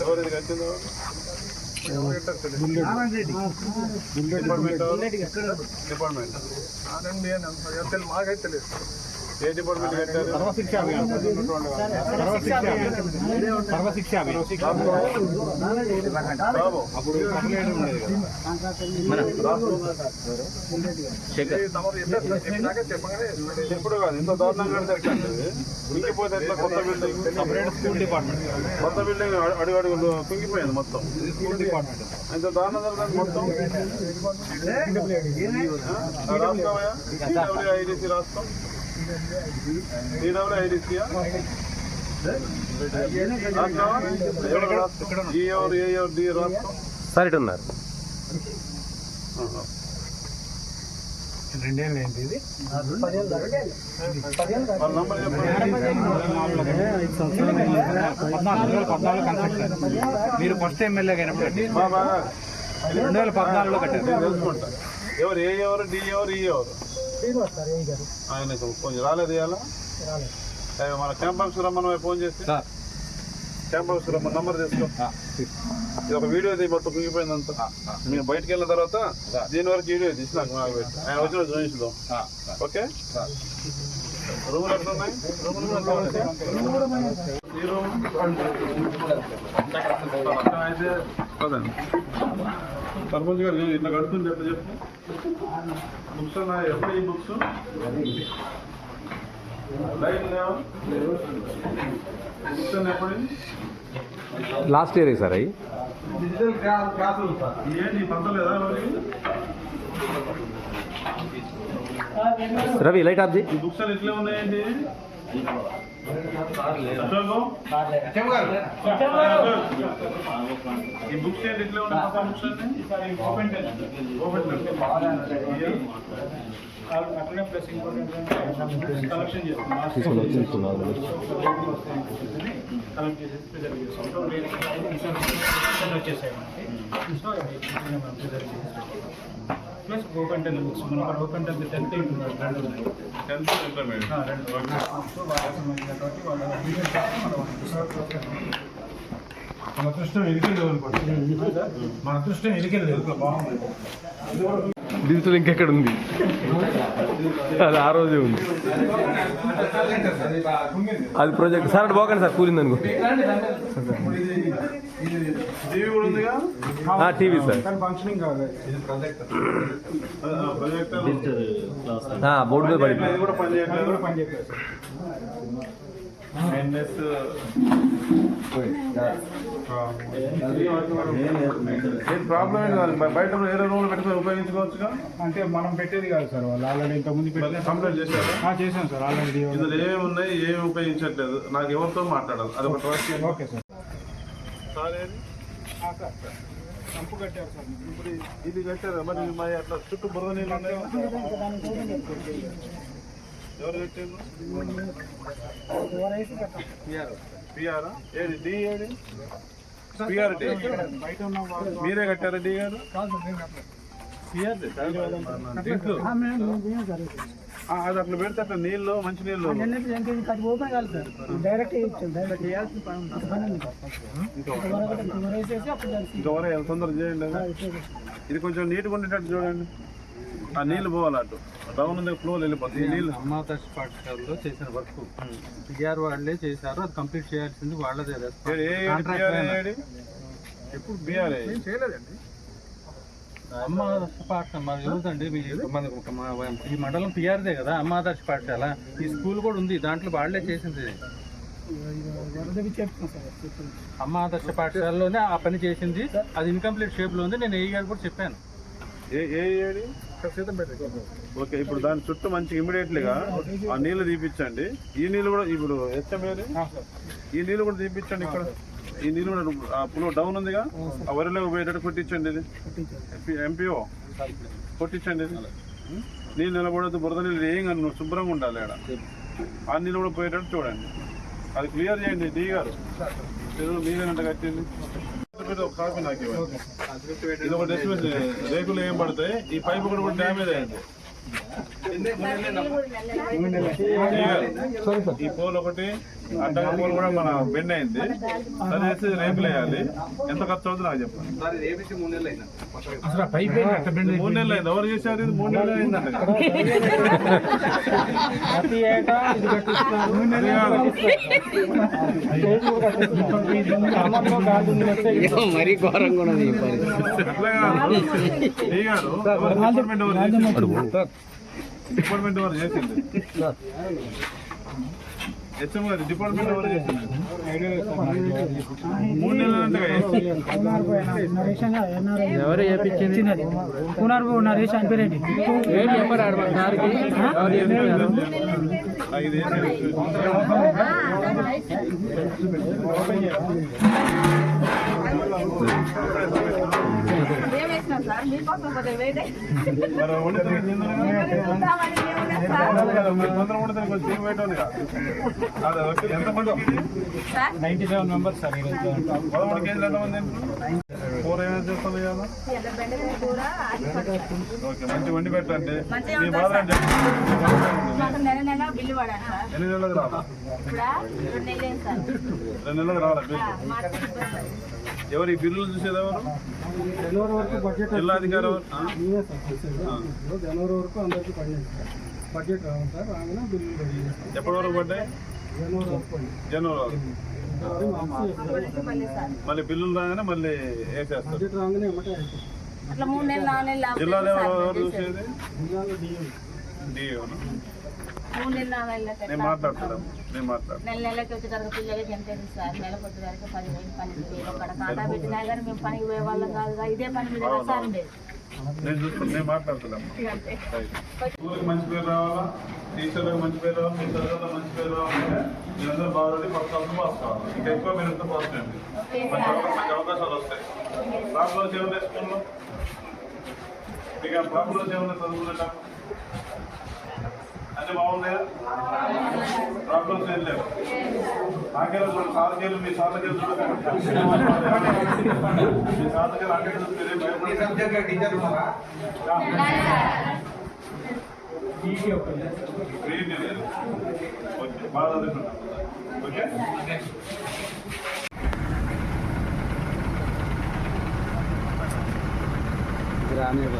ఎవరిది కట్టిందో డిపార్ట్మెంట్ మాకైతే తెలియదు ఏ డిపార్ట్మెంట్ కట్టారు ఇప్పుడు కాదు. ఇంత దారుణంగా కుంగిపోతే ఎట్లా కొత్త బిల్డింగ్ సపరేట్ స్కూల్ డిపార్ట్మెంట్. కొత్త బిల్డింగ్ అడుగు అడుగు కుంగిపోయింది మొత్తం. School department. ఇంత దారుణం జరగదు మొత్తం. రాసుకోవయా ఐడిసి సార్ ఇటు ఉన్నారు. రెండేళ్ళు ఏంటి ఇది పద్నాలుగు కన్స్ట్రక్షన్ మీరు ఫస్ట్ ఎమ్మెల్యే అయినప్పుడు రెండు వేల పద్నాలుగులో కట్టారు. ఎవరు ఏ ఎవరు డి ఎవరు ఈ ఎవరు? ఆయన కొంచెం రాలేదు ఇవాళ? అయ్యో, మన క్యాంప్ ఆఫీస్ రమ్మని ఫోన్ చేసి. సార్. క్యాంప్ ఆఫీస్ రమ్మని నంబర్ తీసుకో. ఇది ఒక వీడియో మొత్తం కుంగిపోయిందంతా. మేము బయటికి వెళ్ళిన తర్వాత దీని వరకు వీడియో తీసి నాకు నాకు పెట్టు. ఆయన వచ్చిన చూపించుదాం ఓకే? రూములు ఈ రూమ్? అయితే సర్పంచ్ గారు ఇట్లా కడుతుంది ఎట్లా చెప్పు? బుక్స్ ఉన్నాయి ఎప్పుడు ఈ బుక్స్? లైట్ లేవా? బుక్స్ ఎప్పుడు? లాస్ట్ ఇయర్ సార్ అవి డిజిటల్ క్లాస్ క్లాసులు సార్. ఏంటి పంపలేదా రవి లైట్ ఆఫ్ బుక్స్ ఇట్లే ఉన్నాయండి ఈ బుక్స్ ఏంటి ఇట్లే ఉన్నాయి బుక్స్ ఓపెన్ ఓపెన్ అట్లనే ప్లస్ ఇంకోటి కలెక్షన్ చేస్తాం. తీసుకుని తీసుకున్నాను కలెక్ట్ చేసేసి ప్రిజర్వ్ చేస్తాం. సో రేట్ వచ్చేసాయి మనకి. సో ప్రిజర్వ్ చేసేస్తాం ప్లస్ టెన్ బుక్స్ మన టెన్ టెన్త్ రెండు ఉన్నాయి. టెన్త్ రెండు. సో వాళ్ళకి సంబంధించినటువంటి వాళ్ళ మన అదృష్టం ఎదిగింది మన అదృష్టం ఎదిగింది బాగుంది. డిజిటల్ ఇంకెక్కడ ఉంది? అది ఆ రోజే ఉంది. అది ప్రాజెక్ట్ సార్ అటు పోకండి సార్ కూలింది అనుకో. TV sir. బోర్డు మీద పడిపోయింది. చెప్పారు ఎన్ఎస్ ఏం ప్రాబ్లం ఏం కాదు. బయ- బయట వేరే రూమ్లో పెట్టుకొని ఉపయోగించుకోవచ్చుగా? అంటే మనం పెట్టేది కాదు సార్ వాళ్ళు ఆల్రెడీ ఇంతకుముందు పెట్టిన కంప్లైంట్ చేశారు? ఆ, చేశాం సార్ ఆల్రెడీ ఇందులో ఏమి ఉన్నాయి ఏమి ఉపయోగించట్లేదు నాకు ఎవరితో మాట్లాడాలి? అది ఒక ట్రస్ట్ ఓకే సార్. సార్ ఏది? సార్. సంపు కట్టారు సార్. ఇప్పుడు ఇది కట్టారు? మరి మరి అట్లా చుట్టూ బురద నీళ్ళు ఉన్నాయి. ఎవరు కట్టారు ఏది? D PR D? మీరే కట్టారా డి గారు? అది అట్లా పెడితే అట్లా నీళ్ళు మంచి నీళ్ళు. ఇంకా వరే తొందర చేయండి. ఇది కొంచెం నీట్గా ఉండేటట్టు చూడండి. ఆ నీళ్ళు పోవాలి అటు. డౌన్ ఉంది ఫ్లో వెళ్ళిపోతుంది నీళ్ళు. పాఠశాలలో చేసిన వర్క్. పిఆర్ వాళ్ళే చేశారు అది కంప్లీట్ చేయాల్సింది వాళ్ళదే? ఎప్పుడు పిఆర్ చేయలేదండి. అమ్మాదర్శ పాఠశాల మరి ఏమిటండి మీ ఈ మండలం పిఆర్దే కదా అమ్మాదర్శ పాఠశాల. ఈ స్కూల్ కూడా ఉంది దాంట్లో వాళ్ళే చేసింది. అమ్మాదర్శ పాఠశాలలోనే ఆ పని చేసింది అది ఇన్కంప్లీట్ షేప్లో ఉంది నేను ఏ గారు కూడా చెప్పాను. ఏ ఏ ఏడి ఓకే ఇప్పుడు దాని చుట్టూ మంచి ఇమీడియట్లీగా ఆ నీళ్ళు తీపిచ్చండి. ఈ నీళ్ళు కూడా ఇప్పుడు ఏది? ఈ నీళ్ళు కూడా తీపిచ్చండి ఇక్కడ. ఈ నీళ్ళు కూడా పులో డౌన్ ఉందిగా? ఆ వరిలో పోయేటట్టు కొట్టించండి ఇది. ఎంపీఓ కొట్టించండి ఇది. నీళ్ళు నిలబడద్దు బురద నీళ్ళు ఏం నువ్వు శుభ్రంగా ఉండాలి ఆడ. ఆ నీళ్ళు కూడా పోయేటట్టు చూడండి. అది క్లియర్ చేయండి డీ గారు. మీరు మీరేనంట కట్టింది? ఒక కాపీ నాకు ఇవ్వండి. ఇది ఒక రేకులు ఏం పడతాయి ఈ పైపు కూడా డ్యామేజ్ అయింది ఈ పోల్ ఒకటి అడ్డంగా పోల్ కూడా మన బెండ్ అయింది. అది వేసి రేకులు వేయాలి. ఎంత ఖర్చు అవుతుంది నాకు చెప్పండి. మూడు నెలలు అయింది. ఎవరు చేశారు ఇది? మూడు నెలలు అయిందంట వస్తే మరీ ఘోరంగా ఉన్నది అట్లా కాదు. డిపార్ట్మెంట్ ఎవరు చేసింది? హెచ్ఎం గారు డిపార్ట్మెంట్ ఎవరు చేసింది. మూడు నెలలు అంటే ఎవరు చెప్పించింది పునర్భూ నరేష్ చనిపోయినది ఏం చెప్పారు ఐదు ఎంత మంది sir ninety seven members sir ఈరోజు. పదమూడు కేజీలు ఎంత మంది కూర ఏమైనా చేస్తాను పట్టు. ఓకే మంచి వండి పెట్టండి. మీ బాధ ఎన్ని నెలలకు రావాలి? రెండు నెలలు సార్. రెండు నెలలకు రావాలి. ఎవరు ఈ బిల్లులు చూసేది ఎవరు? జనవరి వరకు బడ్జెట్ జిల్లా అధికారి ఎవరు? ఆ? నేనే సార్ చేసేది. ఇప్పుడు జనవరి వరకు అందరికీ సార్. బడ్జెట్ రావాలి సార్ రాగానే ఎప్పటి వరకు పడ్డాయి? జనవరి వరకు జనవరి వరకు. మళ్ళీ బిల్లులు రాగానే మళ్ళీ వేసేస్తారు. అట్లా మూడు నెలలు నాలుగు నెలలు జిల్లాలో ఎవరు చేసేది. డిఓను నేను మాట్లాడతాను నేను మాట్లాడతాను. నెల నెలకి వచ్చే తర్వాత పిల్లలకి ఎంత సార్? నెల పొద్దు వరకు పదివేలు పన్నెండు వేలు అక్కడ ఖాతా పెట్టినా కానీ మేము పనికి పోయే వాళ్ళం కాదు ఇదే పని మీద సార్ ఉండేది. నేను చూస్తాను నేను మాట్లాడుతున్నాను స్కూల్కి మంచి పేరు రావాలా? టీచర్లకు మంచి పేరు రావాలి? మీ తల్లిదండ్రులకు మంచి పేరు రావాలంటే మీరందరూ బాగుండి ఫస్ట్ క్లాస్ పాస్ కావాలి ఇంకా ఎక్కువ మీరు ఎంత పాస్ చేయండి మంచి మంచి అవకాశాలు వస్తాయి. ప్రాబ్లమ్స్ ఏమున్నాయి స్కూల్లో? మీకు ఆ ప్రాబ్లమ్స్ ఏమున్నాయి చదువుకునేటప్పుడు అన్ని బాగున్నాయా ప్రాబ్లమ్స్ ఏం లేవు నాకేలో చూడండి సార్కేలు మీ సార్కేలు చూడండి మీ సార్కేలు అక్కడ చూసి మీరేం భయపడకండి. గ్రీన్ లేదు. ఓకే బాగా చదువుకుంటాం ఓకే గ్రామీణ